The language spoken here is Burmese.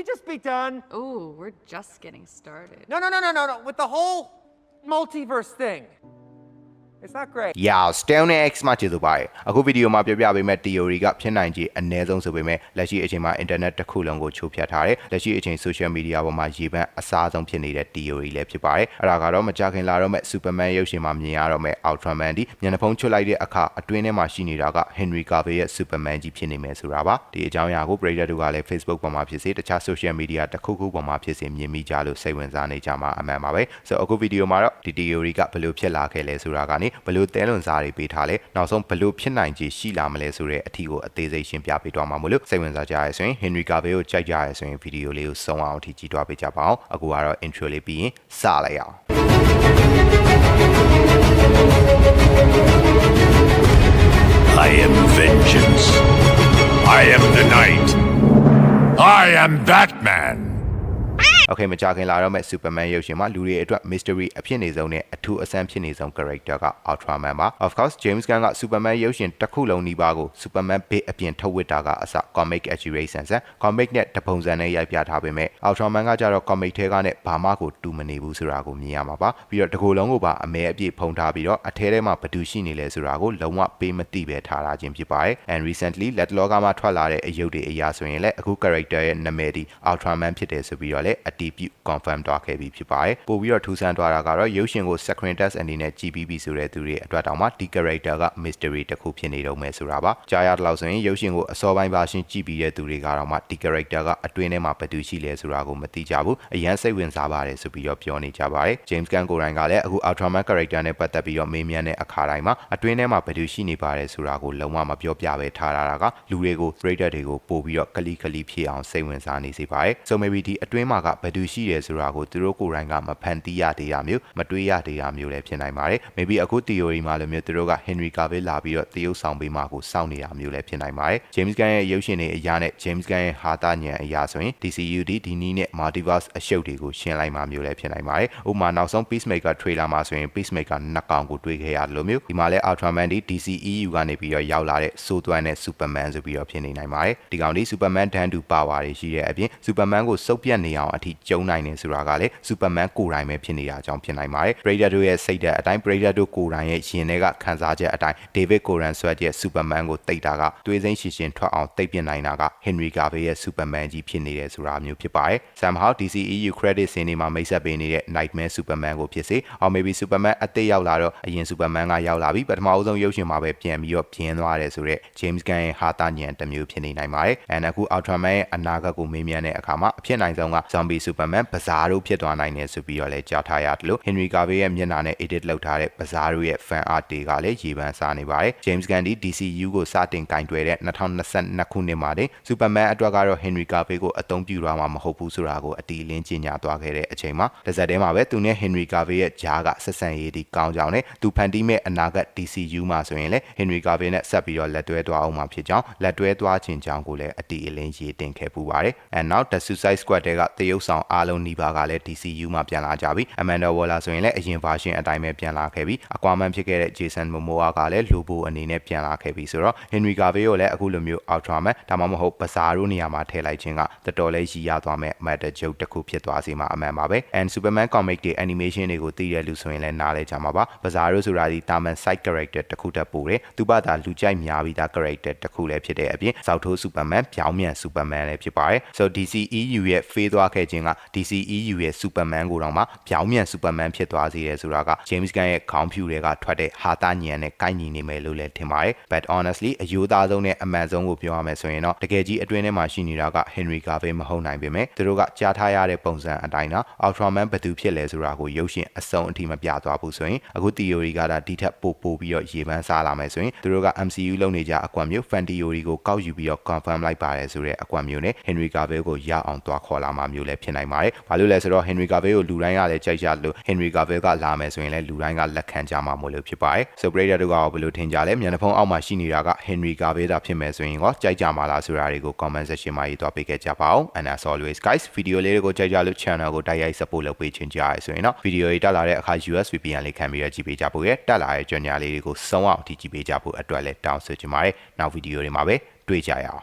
we just be done? Ooh, we're just getting started. No, no, no, no, no, no. With the whole multiverse thing. It's not great. Yeah, Stone X မှာကျေးဇူးပါတယ်အခုဗီဒီယိုမှာပြောပြပေးမယ့် theory ကဖြစ်နိုင်ခြေအနည်းဆုံးဆိုပေမဲ့လက်ရှိအချိန်မှာ internet တစ်ခုလုံးကိုချိုးဖျက်ထားတယ်လက်ရှိအချိန် social media ပေါ်မှာရေပန်းအစားဆုံးဖြစ်နေတဲ့ theory လည်းဖြစ်ပါတယ်အဲ့ဒါကတော့မကြခင်လာတော့မဲ့ Superman ရုပ်ရှင်မှာမြင်ရတော့မဲ့ Ultraman ဒီမျက်နှာဖုံးချွတ်လိုက်တဲ့အခါအတွင်းထဲမှာရှိနေတာက Henry Cavill ရဲ့ Superman ကြီးဖြစ်နေမယ်ဆိုတာပါဒီအကြောင်းအရာကို Brady တို့ကလည်း Facebook ပေါ်မှာဖြစ်စေတခြား social media တစ်ခုခုပေါ်မှာဖြစ်စေမြင်မိကြလို့စိတ်ဝင်စားနေကြမှာအမှန်ပါပဲဆိုတော့အခုဗီဒီယိုမှာတော့ဒီ theory ကဘယ်လိုဖြစ်လာခဲ့လဲဆိုတာကနေဘယ်လိုတဲလွန်စားတွေပေးထားလဲနောက်ဆုံးဘယ်လိုဖြစ်နိုင်ခြေရှိလာမလဲဆိုတဲ့အထီကိုအသေးစိတ်ရှင်းပြပေးတော့မှာမို့လို့စိတ်ဝင်စားကြရဆိုရင် Henry Cavill ကိုကြိုက်ကြရဆိုရင်ဗီဒီယိုလေးကိုဆုံးအောင်အထိကြည့်တော့ပေးကြပါအောင်အခုကတော့ intro လေးပြီးရင်စလိုက်အောင် I am vengeance. I am the night. I am Batman. Okay မကြခင်လာတော့မဲ့ Superman ရုပ်ရှင်မှာလူတွေအတွက် mystery အဖြစ်နေဆုံးနဲ့အထူးအဆန်းဖြစ်နေဆုံး character က Ultraman ပါ Of course James Gunn က Superman ရုပ်ရှင်တစ်ခုလုံးနီးပါးကို Superman ဘေးအပြင်ထုတ်ဝစ်တာကအစ comic accurate ဆန်ဆန် comic နဲ့တပုံစံနဲ့ရိုက်ပြထားပေမဲ့ Ultraman ကကြတော့ comic ထဲကနဲ့ဘာမှကိုတူမနေဘူးဆိုတာကိုမြင်ရမှာပါပြီးတော့တကူလုံးကိုပါအမဲအပြည့်ဖုံထားပြီးတော့အထဲထဲမှာဘသူရှိနေလဲဆိုတာကိုလုံးဝပေးမသိပဲထားတာခြင်းဖြစ်ပါတယ် and recently လက်တလောကမှထွက်လာတဲ့အယုတ်တွေအရာဆိုရင်လည်းအခု character ရဲ့နာမည်ဒီ Ultraman ဖြစ်တယ်ဆိုပြီးတော့လည်းအတီးပြု confirm သွားခဲ့ပြီးဖြစ်ပါတယ်ပို့ပြီးတော့ထူးဆန်းသွားတာကတော့ရုပ်ရှင်ကို screen test အနေနဲ့ကြည့်ပြီးပြီဆိုတဲ့သူတွေအတွက်တောင်မှဒီ character က mystery တစ်ခုဖြစ်နေတော့မယ်ဆိုတာပါကြားရတဲ့လောက်ဆိုရင်ရုပ်ရှင်ကိုအစောပိုင်းပါရှင်းကြည့်ပြီးတဲ့သူတွေကတော့မှဒီ character ကအတွင်းထဲမှာဘယ်သူရှိလဲဆိုတာကိုမသိကြဘူးအရန်စိတ်ဝင်စားပါတယ်ဆိုပြီးတော့ပြောနေကြပါတယ် James Gunn ကိုယ်တိုင်ကလည်းအခု Ultraman character နဲ့ပတ်သက်ပြီးတော့မေးမြန်းတဲ့အခါတိုင်းမှာအတွင်းထဲမှာဘယ်သူရှိနေပါတယ်ဆိုတာကိုလုံးဝမပြောပြပဲထားရတာကလူတွေကို reader တွေကိုပို့ပြီးတော့ကလီကလီဖြစ်အောင်စိတ်ဝင်စားနေစေပါတယ် so maybe ဒီအတွင်းမှာကဘယ်သူရှိတယ်ဆိုတာကိုသူတို့ကိုယ်တိုင်ကမဖန်တီးရသေးရမျိုးမတွေးရသေးရမျိုးလည်းဖြစ်နိုင်ပါတယ် maybe အခု theory မှာလည်းမျိုးသူတို့က Henry Cavill လာပြီးတော့တရုပ်ဆောင်ပေးမှကိုစောင့်နေတာမျိုးလည်းဖြစ်နိုင်ပါတယ် James Gunn ရဲ့ရုပ်ရှင်တွေအရာနဲ့ James Gunn ရဲ့ဟာတာညံအရာဆိုရင် DCU ဒီဒီနီးနဲ့ Multiverse အရှုပ်တွေကိုရှင်းလိုက်မှမျိုးလည်းဖြစ်နိုင်ပါတယ်ဥပမာနောက်ဆုံး Peacemaker trailer မှာဆိုရင် Peacemaker နှစ်ကောင်ကိုတွေ့ခဲ့ရတယ်လို့မျိုးဒီမှာလည်း Ultraman ဒီ DCEU ကနေပြီးတော့ရောက်လာတဲ့ Soultwan နဲ့ Superman ဆိုပြီးတော့ဖြစ်နေနိုင်ပါတယ်ဒီကောင်ဒီ Superman တန်းတူပါဝါတွေရှိတဲ့အပြင် Superman ကိုစုပ်ပြတ်နေအောင်အထိကျုံနိုင်နေဆိုတာကလည်း Superman ကိုယ်တိုင်ပဲဖြစ်နေတာကြောင့်ဖြစ်နိုင်ပါတယ် Predator တို့ရဲ့စိတ်ဓာတ်အတိုင်း Predator တို့ကိုယ်တိုင်ရဲ့ရင်ထဲကခံစားချက်အတိုင်း David Coran Sweat ရဲ့ Superman ကိုတိတ်တာကသွေးစိမ့်ရှင်ရှင်ထွက်အောင်တိတ်ပြစ်နိုင်တာက Henry Cavill ရဲ့ Superman ကြီးဖြစ်နေတယ်ဆိုတာမျိုးဖြစ်ပါတယ် Somehow DCEU credit စင်တွေမှာမိတ်ဆက်ပေးနေတဲ့ Nightmare Superman ကိုဖြစ်စေ or maybe Superman အသစ်ရောက်လာတော့အရင် Superman ကရောက်လာပြီးပထမအဆုံးရုပ်ရှင်မှာပဲပြန်ပြီးတော့ပြင်းသွားတယ်ဆိုတော့ James Gunn ရဲ့ဟာတာညံတစ်မျိုးဖြစ်နေနိုင်ပါတယ် and အခု Ultraman ရဲ့အနာဂတ်ကိုမေးမြန်းတဲ့အခါမှာအဖြစ်နိုင်ဆုံးက Zombie Superman ပဇာတို့ဖြစ်သွားနိုင်တယ်ဆိုပြီးတော့လည်းကြားထားရတယ်လို့ Henry Cavill ရဲ့မျက်နှာနဲ့ edit လုပ်ထားတဲ့ပဇာတို့ရဲ့ fan art တွေကလည်းရေပန်းစားနေပါတယ် James Gunn ဒီ DCU ကိုစတင်ကင်တွယ်တဲ့2022ခုနှစ်မှာတင် Superman အတွက်ကတော့ Henry Cavill ကိုအသုံးပြုရမှာမဟုတ်ဘူးဆိုတာကိုအတီးလင်းကြီးညာသွားခဲ့တဲ့အချိန်မှာတစ်စက်တည်းမှာပဲသူနဲ့ Henry Cavill ရဲ့ဂျားကဆက်ဆံရေးဒီကောင်းကြောင်းနဲ့သူဖန်တီးမဲ့အနာဂတ် DCU မှာဆိုရင်လည်း Henry Cavill နဲ့ဆက်ပြီးတော့လက်တွဲသွားအောင်မှာဖြစ်ကြောင်းလက်တွဲသွားခြင်းကြောင်းကိုလည်းအတီးအလင်းရေးတင်ခဲ့ပူပါတယ် and now the Suicide Squad တွေကတရုပ်ဆောင်အားလုံးနီးပါးကလည်း DCU မှာပြန်လာကြပြီ Amanda Waller ဆိုရင်လည်းအရင် version အတိုင်းပဲပြန်လာခဲ့ပြီး Aquaman ဖြစ်ခဲ့တဲ့ Jason Momoa ကလည်း Lobo အနေနဲ့ပြန်လာခဲ့ပြီဆိုတော့ Henry Cavill ကိုလည်းအခုလိုမျိုး Ultraman ဒါမှမဟုတ်ပစာတို့နေရာမှာထည့်လိုက်ခြင်းကတော်တော်လေးရည်ရသွားမဲ့ matter joke တစ်ခုဖြစ်သွားစေမှာအမှန်ပါပဲ and Superman comic တွေ animation တွေကိုသိတဲ့လူဆိုရင်လည်းနားလဲကြမှာပါပစာတို့ဆိုတာဒီတာမန် side character တစ်ခုတက်ပို့တယ်သူပါတာလူကြိုက်များပြီးသား character တစ်ခုလည်းဖြစ်တဲ့အပြင်စောက်ထိုး Superman ပြောင်းမြန် Superman လည်းဖြစ်ပါတယ် so DC EU ရဲ့ဖေးသွားခဲ့ခြင်းက DC EU ရဲ့ Superman ကိုတော့မှပြောင်းမြန် Superman ဖြစ်သွားစေတယ်ဆိုတာက James Gunn ရဲ့ခေါင်းဖြူတွေကထွက်တဲ့ဟာတာညံနဲ့ကိုက်ညီနေမယ်လို့လည်းထင်ပါတယ် but honestly အယိုးသားဆုံးနဲ့အမှန်ဆုံးကိုပြောရမယ်ဆိုရင်တော့တကယ်ကြီးအတွင်းထဲမှာရှိနေတာက Henry Cavill မဟုတ်နိုင်ပေမဲ့သူတို့ကကြားထားရတဲ့ပုံစံအတိုင်းတော့ Ultraman ဘယ်သူဖြစ်လဲဆိုတာကိုရုပ်ရှင်အစုံအထိမပြသွားဘူးဆိုရင်အခု theory ကဒါဒီထက်ပိုပိုပြီးတော့ရေပန်းစားလာမယ်ဆိုရင်သူတို့က MCU လုပ်နေကြအကွက်မျိုး fan theory ကိုကောက်ယူပြီးတော့ confirm လိုက်ပါတယ်ဆိုတဲ့အကွက်မျိုးနဲ့ Henry Cavill ကိုရအောင်တွားခေါ်လာမှာမျိုးလည်းဖြစ်နိုင်ပါတယ်။ဘာလို့လဲဆိုတော့ Henry Cavill ကိုလူတိုင်းကလည်းကြိုက်ကြလို့ Henry Cavill ကလာမယ်ဆိုရင်လည်းလူတိုင်းကလက်ခံကြမှာမို့လို့ဖြစ်ပါတယ်။ So Brady တို့ကဘယ်လိုထင်ကြလဲမျက်နှာဖုံးအောက်မှာရှိနေတာက Henry Cavill သာဖြစ်မယ်ဆိုရင်ရောကြိုက်ကြမှာလားဆိုတာတွေကို comment section မှာရေးသွားပေးခဲ့ကြပါဦး။ And as always guys ဗီဒီယိုလေးတွေကိုကြိုက်ကြလို့ channel ကိုတိုက်ရိုက် support လုပ်ပေးခြင်းကြရဆိုရင်တော့ဗီဒီယိုတွေတက်လာတဲ့အခါ US VPN လေးခံပြီးတော့ကြည့်ပေးကြဖို့ရတက်လာတဲ့ကြော်ညာလေးတွေကိုစုံအောင်အထိကြည့်ပေးကြဖို့အတွက်လည်းတောင်းဆိုချင်ပါတယ်။နောက်ဗီဒီယိုတွေမှာပဲတွေ့ကြရအောင်